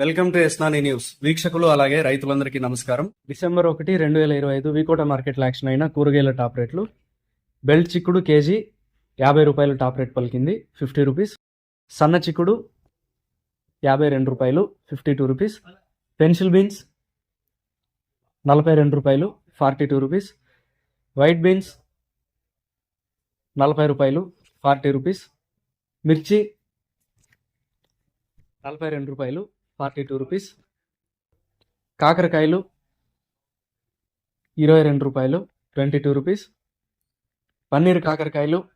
Welcome to ఎస్నాని news. వీక్షకులు అలాగే రైతులందరికీ నమస్కారం. డిసెంబర్ ఒకటి రెండు వేల ఇరవై ఐదు వీకోట మార్కెట్లో యాక్షన్ అయిన కూరగాయల టాప్ రేట్లు. బెల్ట్ చిక్కుడు కేజీ యాభై రూపాయలు టాప్ రేట్ పలికింది ఫిఫ్టీ రూపీస్. సన్న చిక్కుడు యాభై రెండు రూపాయలు fifty two rupees. Pencil beans నలభై రెండు రూపాయలు forty two rupees. White beans నలభై రూపాయలు ఫార్టీ రూపీస్. మిర్చి నలభై రెండు రూపాయలు ఫార్టీ టూ రూపీస్. కాకరకాయలు ఇరవై రెండు రూపాయలు ట్వంటీ టూ రూపీస్. పన్నీర్ కాకరకాయలు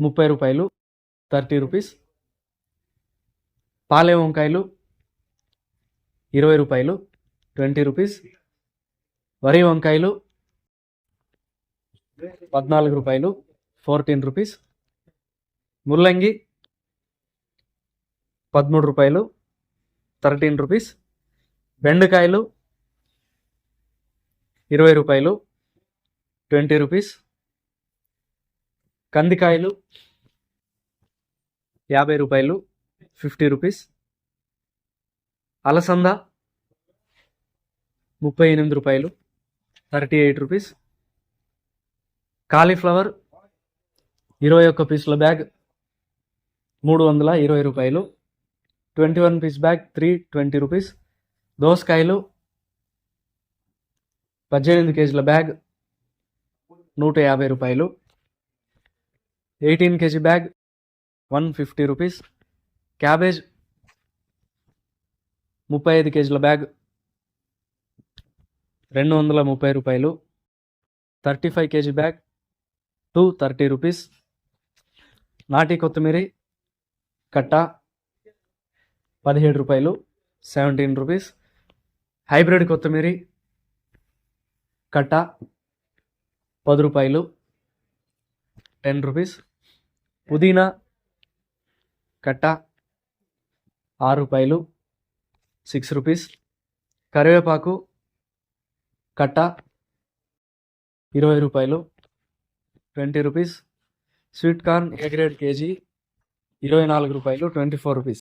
ముప్పై రూపాయలు థర్టీ రూపీస్. పాలే వంకాయలు ఇరవై రూపాయలు ట్వంటీ రూపీస్. వరి వంకాయలు పద్నాలుగు రూపాయలు ఫోర్టీన్ రూపీస్. ముల్లంగి పదమూడు రూపాయలు థర్టీన్ రూపీస్. బెండకాయలు ఇరవై రూపాయలు ట్వంటీ రూపీస్. కందికాయలు యాభై రూపాయలు ఫిఫ్టీ రూపీస్. అలసంద ముప్పై ఎనిమిది రూపాయలు థర్టీ ఎయిట్ రూపీస్. కాలీఫ్లవర్ ఇరవై ఒక్క పీసుల బ్యాగ్ మూడు వందల ఇరవై రూపాయలు. Twenty one piece bag three twenty rupees దోసకాయలు పద్దెనిమిది కేజీల బ్యాగ్ నూట యాభై రూపాయలు. Eighteen KG bag one fifty rupees cabbage ముప్పై ఐదు కేజీల బ్యాగ్ రెండు వందల ముప్పై రూపాయలు. Thirty five KG bag two thirty rupees నాటి కొత్తిమీర కట్ట పదిహేడు రూపాయలు సెవెంటీన్ రూపీస్ హైబ్రిడ్ కొత్తిమీర కట్ట పది రూపాయలు టెన్ రూపీస్ పుదీనా కట్ట ఆరు రూపాయలు సిక్స్ రూపీస్ కరివేపాకు కట్ట ఇరవై రూపాయలు twenty rupees sweet corn A grade KG ఇరవై నాలుగు రూపాయలు ట్వంటీ ఫోర్ రూపీస్